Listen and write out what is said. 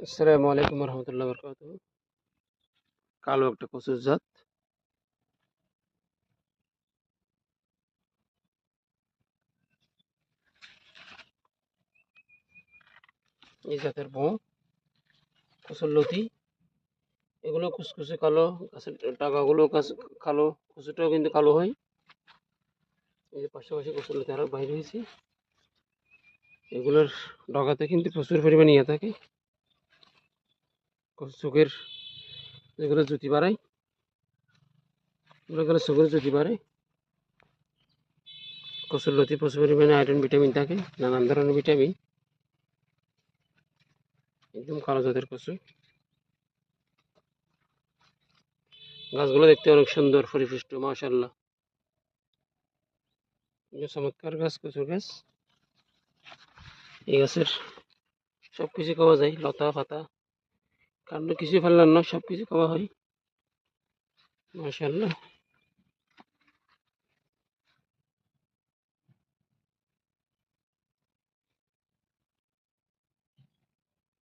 আসসালামু আলাইকুম রহমতুল্লাহ বরকাত কালো একটা কচুর জাত। এই জাতের বউ, কচুর লতি। এগুলো কুচকুচে কালো, গাছের টাকাগুলো কালো, কচুটাও কিন্তু কালো হয়। এই যে পাশাপাশি কচুর লতি আরও বাইরে হয়েছে। এগুলোর ডগাতে কিন্তু প্রচুর পরিমাণে ইয়ে থাকে। চোখের যেগুলো জুতি বাড়ায় এগুলো চোখের জুতি বাড়ায় কচুর লতি প্রচুর পরিমাণে আয়রন ভিটামিন থাকে, নানান ধরনের ভিটামিন একদম কালো জাতের কচু গাছগুলো দেখতে অনেক সুন্দর পরিপুষ্ট মাশাল্লাহ এগুলো চমৎকার গাছ কচুর গাছ। এই গাছের সব কিছু খাওয়া যায়, লতা, পাতা। কাণ্ড কিছু ফেললাম না সব কিছু খাওয়া হয়। মাশাল্লাহ